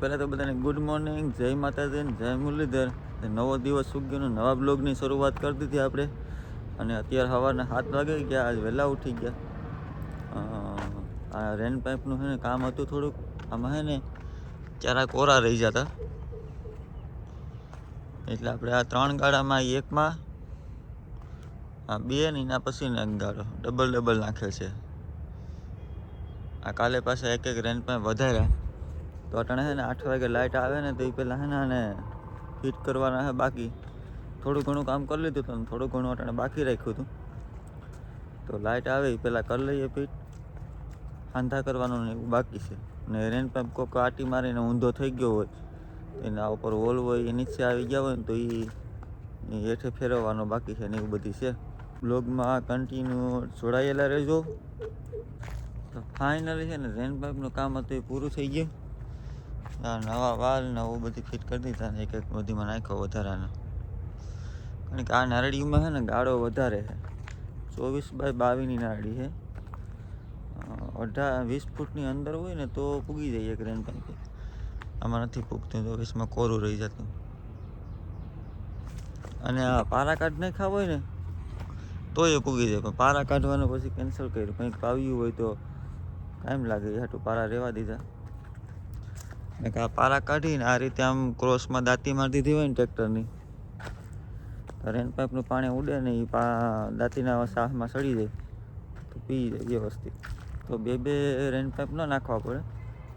પહેલાં તો બધાને ગુડ મોર્નિંગ જય માતાજી જય મુરલીધર. નવો દિવસ સુગ્યનો નવા બ્લોગની શરૂઆત કરી દીધી આપણે. અને અત્યારે સવારના સાત વાગે ગયા, આજ વહેલા ઉઠી ગયા. આ રેન પાઇપનું છે ને કામ હતું થોડુંક. આમાં છે ને ચારા કોરા રહી જતા. એટલે આપણે આ ત્રણ ગાળામાં એકમાં, આ બે ને એના પછી એક ગાળો. ડબલ ડબલ નાખે છે. આ કાલે પાછા એક એક રેન પાઇપ વધાર્યા. તો અટાણે છે ને આઠ વાગે લાઇટ આવે ને તો એ પહેલાં છે ને આને ફિટ કરવાના છે બાકી. થોડું ઘણું કામ કરી લીધું હતું થોડું ઘણું અટાણે બાકી રાખ્યું હતું. તો લાઇટ આવે એ પહેલાં કરી લઈએ ફિટ સાંધા કરવાનું ને એવું બાકી છે. ને રેન પાઇપ કોઈક આટી મારીને ઊંધો થઈ ગયો હોય એના ઉપર હોલ હોય, એ નીચે આવી ગયા હોય ને તો એ હેઠે ફેરવવાનો બાકી છે ને એવું બધી છે. બ્લોગમાં કન્ટિન્યુ જોડાયેલા રહેજો. તો ફાઇનલી છે ને રેન પાઇપનું કામ હતું એ પૂરું થઈ ગયું. નવા વાલ ને એવું બધી ફિટ કરી દીધા ને એક એક બધીમાં નાખ્યો વધારાના કારણ કે આ નારળીમાં છે ને ગાળો વધારે છે. ચોવીસ બાય બાવીસની નારળી છે. અઢાર વીસ ફૂટની અંદર હોય ને તો પૂગી જાય એક રેન પાઇપ આમાં નથી પૂગતું તો વીસમાં કોરું રહી જતું. અને આ પારા કાઢ નાખ્યા હોય ને તો એ પૂગી જાય. પણ પારા કાઢવાનું પછી કેન્સલ કર્યું. કંઈક પાવ્યું હોય તો ટાઈમ લાગે હાટું પારા રહેવા દીધા. ને આ પારા કાઢીને આ રીતે આમ ક્રોસમાં દાંતી મારી દીધી હોય ને ટ્રેક્ટરની, તો રેન પાઇપનું પાણી ઉડે ને એ પા, દાંતીના સાહમાં સડી જાય, તો પી જાય વ્યવસ્થિત તો બે બે રેન પાઇપ ન નાખવા પડે,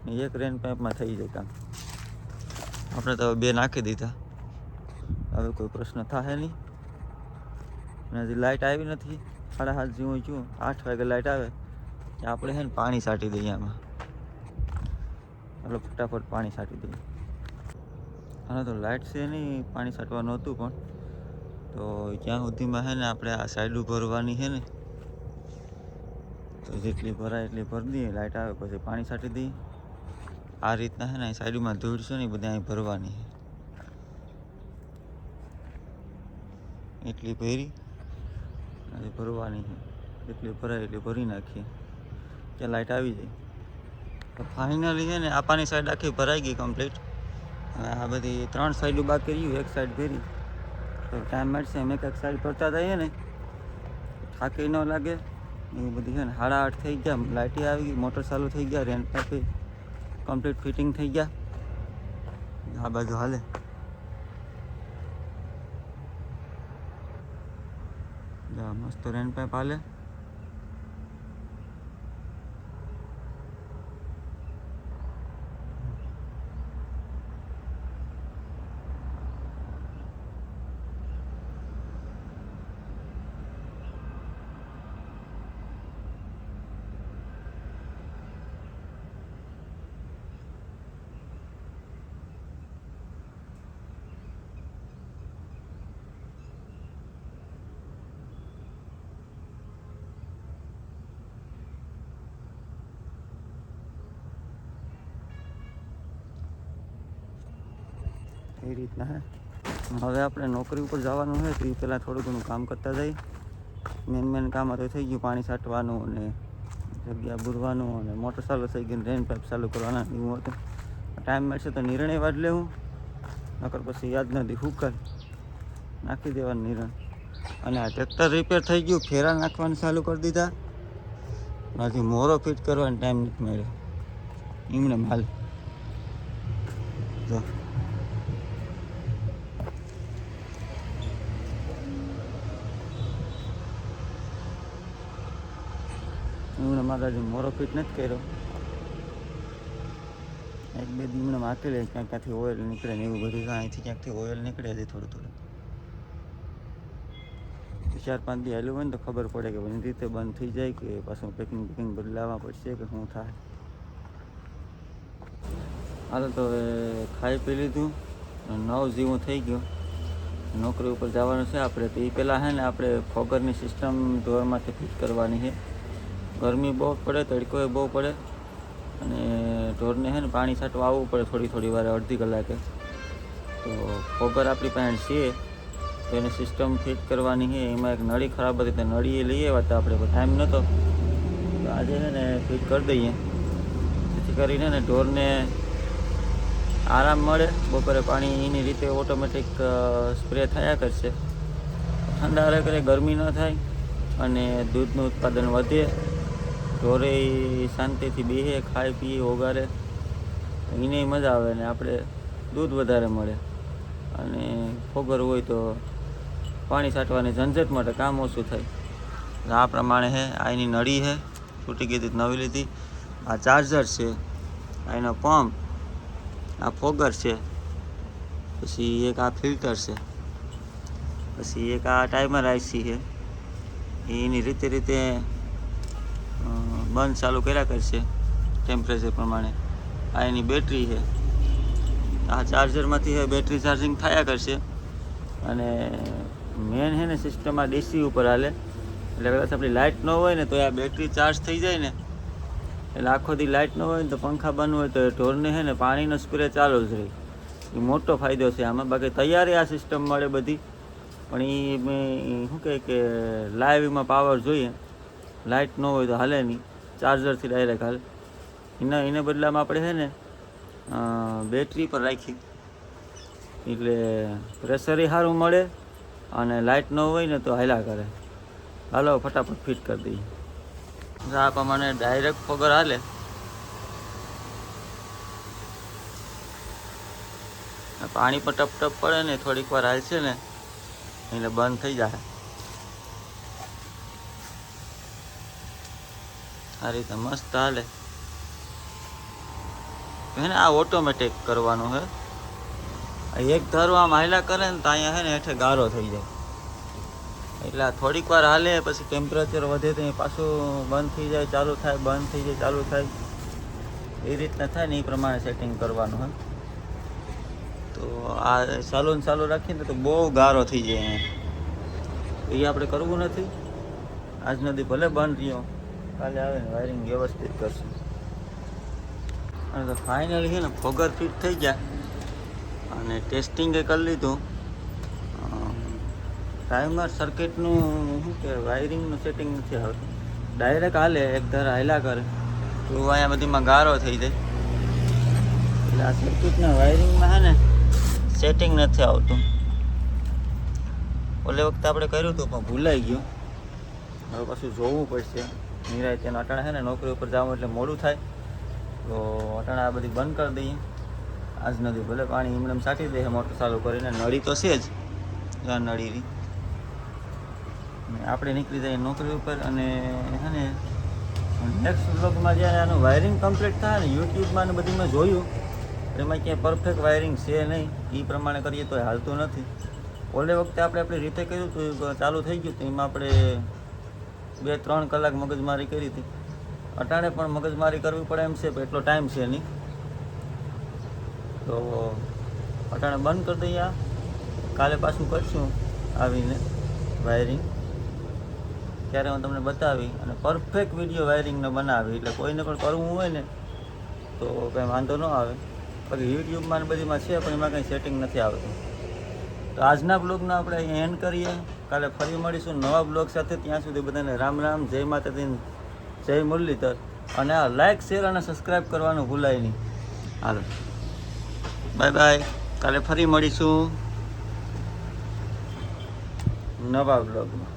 ને એક રેન પાઇપમાં થઈ જાય કામ. આપણે તો બે નાખી દીધા. હવે કોઈ પ્રશ્ન થાય નહીં. અને હજી લાઇટ આવી નથી. સાડા સાત જેવું છું આઠ વાગે લાઇટ આવે. આપણે છે ને પાણી છાંટી દઈએ આમાં. ચાલો ફટાફટ પાણી છાંટી દઈએ. હા તો લાઇટ છે નહીં, પાણી છાંટવાનું હતું પણ. તો જ્યાં સુધીમાં છે ને આપણે આ સાઈડ ભરવાની છે ને, તો જેટલી ભરાય એટલી ભરી દઈએ. લાઇટ આવે પછી પાણી છાંટી દઈએ. આ રીતના છે ને સાઈડમાં ધૂળ છે ને બધા અહીં ભરવાની છે. એટલી ભરી હજી ભરવાની છે. એટલી ભરાય એટલી ભરી નાખીએ. ત્યાં લાઇટ આવી જાય. તો ફાઇનલી છે ને, આપાની સાઈડ આખી ભરાઈ ગઈ કમ્પ્લીટ હવે આ બધી ત્રણ સાઈડો બાકી રહ્યું, એક સાઈડ ભેરી. તો ટાઈમ મળશે, અમે એક સાઈડ ભરતા થઈએ ને. થાકી ન લાગે. એવું બધી છે ને, સાડા આઠ થઈ ગયા લાઇટી આવી ગઈ મોટર ચાલુ થઈ ગયા રેન્ટ પાપી કમ્પ્લીટ ફિટિંગ થઈ ગયા. આ બાજુ હાલે. મસ્ત રેન પાઇપ હાલે. એ રીતના હે. હવે આપણે નોકરી ઉપર જવાનું હોય તો એ પહેલાં થોડું ઘણું કામ કરતા જઈએ. મેન મેન કામ તો થઈ ગયું, પાણી છાંટવાનું અને જગ્યા બુરવાનું અને મોટર ચાલુ થઈ ગયું રેન પાઇપ ચાલુ કરવાના, એવું હતું. ટાઈમ મળશે તો નિર્ણય વાટ લેવું, નકર પછી યાદ નથી હુકર નાખી દેવાનું નિર્ણય. અને આ ટ્રેક્ટર રિપેર થઈ ગયું, ફેરા નાખવાનું ચાલુ કરી દીધા. હજી મોરો ફિટ કરવાનો ટાઈમ નથી મળ્યો. એમણે માલ. જો. એમણે મારા હજી મોરો ફિટ નથી કર્યો. એક બે દીમણે માકેલે ક્યાંક ક્યાંથી ઓઇલ નીકળે ને એવું બધું અહીંથી ક્યાંકથી ઓઇલ નીકળે છે થોડું થોડું. ચાર પાંચ દી હાલ્યું હોય ને તો ખબર પડે કે બધી રીતે બંધ થઈ જાય કે પાછું પેકિંગ પેકિંગ બદલાવવા પડશે કે શું થાય. હાલો તો હવે ખાઈ પી લીધું નવ જેવું થઈ ગયું. નોકરી ઉપર જવાનું છે, આપણે તો એ પહેલાં છે ને, આપણે ફોગરની સિસ્ટમ ઢોરમાંથી ફિટ કરવાની છે. ગરમી બહુ પડે, તડકો બહુ પડે અને ઢોરને છે ને પાણી છાંટવા આવવું પડે થોડી થોડી વાર, અડધી કલાકે. તો ખોબર આપણી પાસે છે, તો એને સિસ્ટમ ફિટ કરવાની છે. એમાં એક નળી ખરાબ હતી, તો નળી એ લઈ આવ્યા હતા આપણે ટાઈમ નહોતો. તો આજે છે ને ફિટ કરી દઈએ. જેથી કરીને ને ઢોરને આરામ મળે, બપોરે પાણી એની રીતે ઓટોમેટિક સ્પ્રે થયા કરશે. ઠંડા કરે ગરમી ન થાય અને દૂધનું ઉત્પાદન વધે. ઢોરે શાંતિથી બેહે, ખાય, પીએ ઓગારે એને મજા આવે ને આપણે દૂધ વધારે મળે. અને ફોગર હોય તો પાણી છાંટવાની ઝંઝટ માટે કામ ઓછું થાય. આ પ્રમાણે છે આ એની નળી છે તૂટી ગઈ હતી નવી લીધી. આ ચાર્જર છે, આ એનો પંપ, આ ફોગર છે, પછી એક આ ફિલ્ટર છે. પછી એક આ ટાઈમર આઈસી છે એની રીતે રીતે બંધ ચાલુ કર્યા કરશે ટેમ્પરેચર પ્રમાણે. આ એની બેટરી છે. આ ચાર્જરમાંથી હવે બેટરી ચાર્જિંગ થયા કરશે. અને મેન છે ને સિસ્ટમ આ ડીસી ઉપર હાલે. એટલે કદાચ આપણી લાઇટ ન હોય ને તો આ બેટરી ચાર્જ થઈ જાય ને. એટલે આખો દી લાઇટ ન હોય ને તો પંખા બંધ હોય તો ઢોરને છે ને પાણીનો સ્પ્રે ચાલુ જ રહે. એ મોટો ફાયદો છે આમાં. બાકી તૈયારી આ સિસ્ટમ મળે બધી. પણ એ શું કહે કે લાઈવમાં પાવર જોઈએ. લાઇટ ન હોય તો હાલે નહીં. ચાર્જરથી ડાયરેક્ટ હાલે. એના, એને બદલામાં આપણે છે ને બેટરી પર રાખી. એટલે પ્રેશરે સારું મળે અને લાઇટ ન હોય ને તો હાલ્યા કરે. હાલો, ફટાફટ ફિટ કરી દઈએ. આ પ્રમાણે ડાયરેક્ટ પગર હાલે. પાણી પર ટપ ટપ પડે ને થોડીક વાર હાલશે ને, એટલે બંધ થઈ જાય. આ રીતે મસ્ત હાલે. એને આ ઓટોમેટિક કરવાનું હે. એક ધારું આમ હાલ્યા કરે ને તો અહીંયા હે ને હેઠે ગારો થઈ જાય. એટલે થોડીક વાર હાલે, પછી ટેમ્પરેચર વધે તો પાછું બંધ થઈ જાય, ચાલુ થાય, બંધ થઈ જાય, ચાલુ થાય. એ રીતના થાય ને એ પ્રમાણે સેટિંગ કરવાનું હોય તો આ ચાલુ ને ચાલુ રાખીએ ને તો બહુ ગારો થઈ જાય એ આપણે કરવું નથી. આજ નદી ભલે બંધ રહ્યો. કાલે આવે ને વાયરિંગ વ્યવસ્થિત કરશું. અને તો ફાઇનલી છે ને ફોગર ફિટ થઈ ગયા અને ટેસ્ટિંગ કરી લીધું. ટાઈમર સર્કિટનું શું કે વાયરિંગનું સેટિંગ નથી આવતું. ડાયરેક્ટ હાલે, એક ધાર હાલ્યા કરે. તો અહીંયા બધીમાં ગારો થઈ જાય. એટલે આ સર્કિટના વાયરિંગમાં છે ને સેટિંગ નથી આવતું. ઓલે વખતે આપણે કર્યું હતું, પણ ભૂલાઈ ગયું. હવે પાછું જોવું પડશે. નિરાય તેનો અટાણે છે ને નોકરી ઉપર જવું એટલે મોડું થાય. તો અટાણે આ બધી બંધ કરી દઈએ. આજ નદી ભલે પાણી એમને સાટી દે, મોટર ચાલુ કરીને નળી તો છે જ. આ નળી આપણે નીકળી જઈએ નોકરી ઉપર અને હે ને નેક્સ્ટ બ્લોગમાં જ્યારે આનું વાયરિંગ કમ્પ્લીટ થાય ને, યુટ્યુબમાં ને બધીમાં જોયું એમાં ક્યાંય પરફેક્ટ વાયરિંગ છે નહીં. એ પ્રમાણે કરીએ તો હાલતું નથી. ઓલે વખતે આપણે આપણી રીતે કર્યું હતું ચાલુ થઈ ગયું તો, એમાં આપણે બે, ત્રણ કલાક મગજમારી કરી હતી. અટાણે પણ મગજમારી કરવી પડે એમ છે એટલો ટાઈમ છે નહીં. તો અટાણે બંધ કરી દઈએ કાલે પાછું કરશું આવીને વાયરિંગ ત્યારે હું તમને બતાવી અને પરફેક્ટ વીડિયો વાયરિંગનો બનાવી. એટલે કોઈને પણ કરવું હોય ને, તો કંઈ વાંધો ન આવે. બાકી યુટ્યુબમાં ને બધીમાં છે, પણ એમાં કંઈ સેટિંગ નથી આવતું. તો આજના બ્લોગનો આપણે અહીંયા એન્ડ કરીએ. કાલે ફરી મળીશું નવા બ્લોગ સાથે. ત્યાં સુધી બધાને રામ રામ, જય માતાજી, જય મુરલીધર. અને આ લાઇક શેર અને સબસ્ક્રાઈબ કરવાનું ભૂલાય નહીં. હાલો. બાય બાય કાલે ફરી મળીશું નવા બ્લોગમાં.